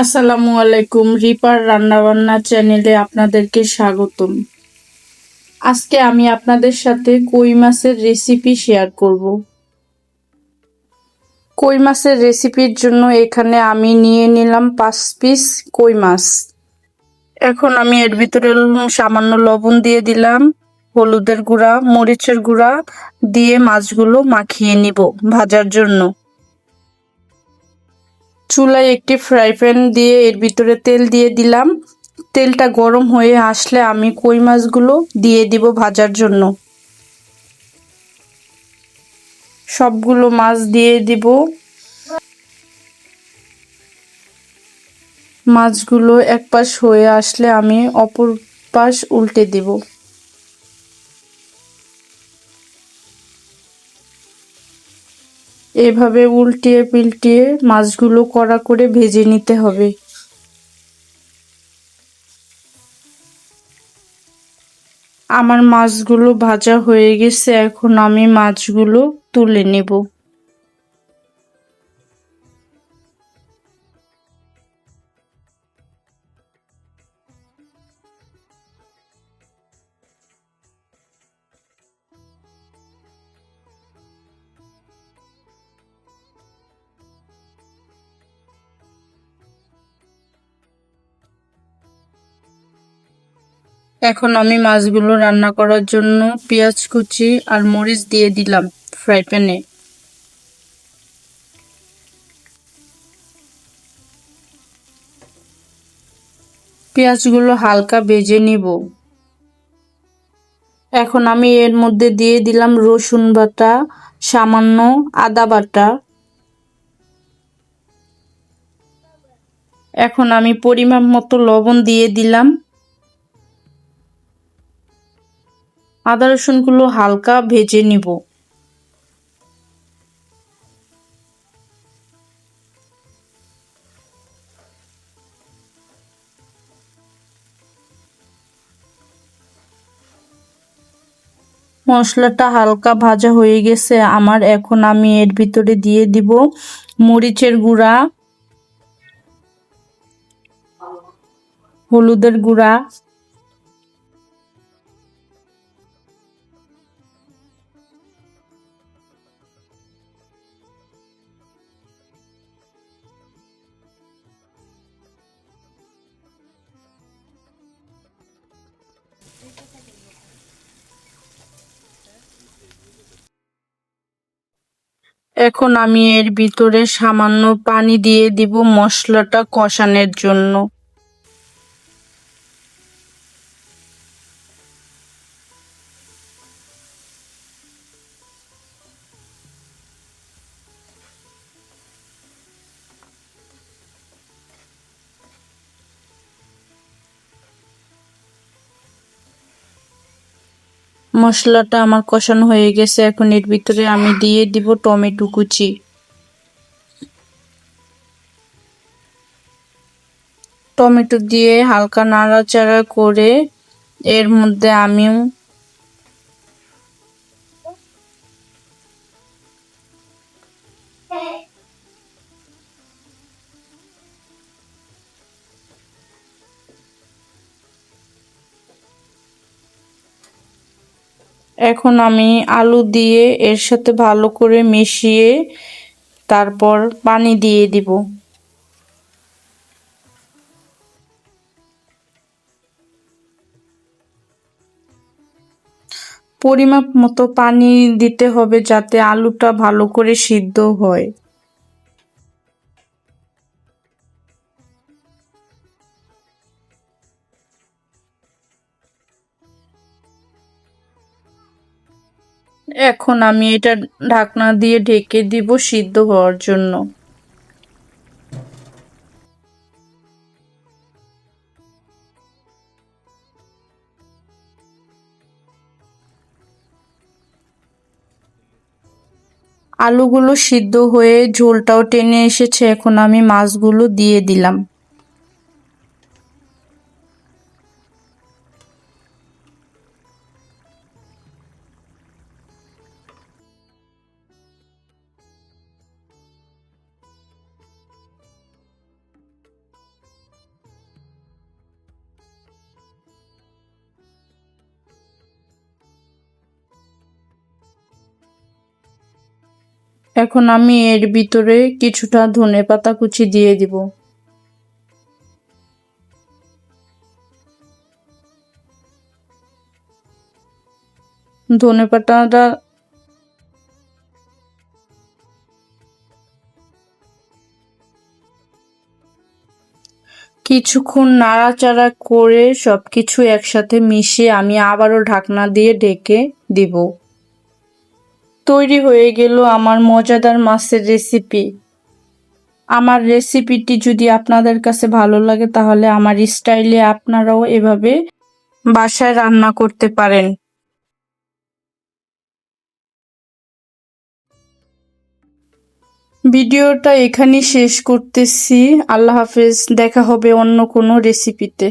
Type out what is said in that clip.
আসসালামু আলাইকুম, রিপার রান্নাবান্না চ্যানেলে আপনাদেরকে স্বাগতম। আজকে আমি আপনাদের সাথে কই মাছের রেসিপি শেয়ার করব। কই মাছের রেসিপির জন্য এখানে আমি নিয়ে নিলাম পাঁচ পিস কই মাছ। এখন আমি এর ভিতরে সামান্য লবণ দিয়ে দিলাম, হলুদের গুঁড়া, মরিচের গুঁড়া দিয়ে মাছগুলো মাখিয়ে নিব ভাজার জন্য। চুলায় একটি ফ্রাই প্যান দিয়ে এর ভিতরে তেল দিয়ে দিলাম। তেলটা গরম হয়ে আসলে আমি কই মাছগুলো দিয়ে দিব ভাজার জন্য। সবগুলো মাছ দিয়ে দিব। মাছগুলো এক পাশ হয়ে আসলে আমি অপর পাশ উল্টে দিব। এভাবে উল্টিয়ে পিল্টিয়ে মাছগুলো কড়া করে ভেজে নিতে হবে। আমার মাছগুলো ভাজা হয়ে গেছে, এখন আমি মাছগুলো তুলে নেব। এখন আমি মাছগুলো রান্না করার জন্য পেঁয়াজ কুচি আর মরিচ দিয়ে দিলাম ফ্রাই প্যানে। পেঁয়াজগুলো হালকা ভেজে নিব। এখন আমি এর মধ্যে দিয়ে দিলাম রসুন বাটা, সামান্য আদা বাটা। এখন আমি পরিমাণ মতো লবণ দিয়ে দিলাম। আদা রসুনগুলো হালকা ভেজে নিব। মশলাটা হালকা ভাজা হয়ে গেছে, আমার এখন আমি এর ভিতরে দিয়ে দিব মরিচের গুঁড়া, হলুদের গুঁড়া এখন আমি এর ভিতরে সামান্য পানি দিয়ে দিব মশলাটা কষানোর জন্য। মশলাটা আমার কষানো হয়ে গেছে। এখন এর ভিতরে আমি দিয়ে দিব টমেটো কুচি। টমেটো দিয়ে হালকা নাড়াচাড়া করে এর মধ্যে আমি এখন আমি আলু দিয়ে এর সাথে ভালো করে মিশিয়ে তারপর পানি দিয়ে দিব। পরিমাপ মতো পানি দিতে হবে যাতে আলুটা ভালো করে সিদ্ধ হয়। এখন আমি এটা ঢাকনা দিয়ে ঢেকে দিব সিদ্ধ হওয়ার জন্য। আলুগুলো সিদ্ধ হয়ে ঝোলটাও টেনে এসেছে, এখন আমি মাছগুলো দিয়ে দিলাম। এখন আমি এর ভিতরে কিছুটা ধনে পাতা কুচি দিয়ে দিব। ধনে পাতাটা কিছুক্ষণ নাড়াচাড়া করে সবকিছু একসাথে মিশিয়ে আমি আবারও ঢাকনা দিয়ে ঢেকে দিব। তৈরি হয়ে গেল আমার মজাদার মাছের রেসিপি আমার রেসিপিটি যদি আপনাদের কাছে ভালো লাগে, তাহলে আমার স্টাইলে আপনারাও এভাবে বাসায় রান্না করতে পারেন। ভিডিওটা এখানেই শেষ করতেছি। আল্লাহ হাফেজ, দেখা হবে অন্য কোনো রেসিপিতে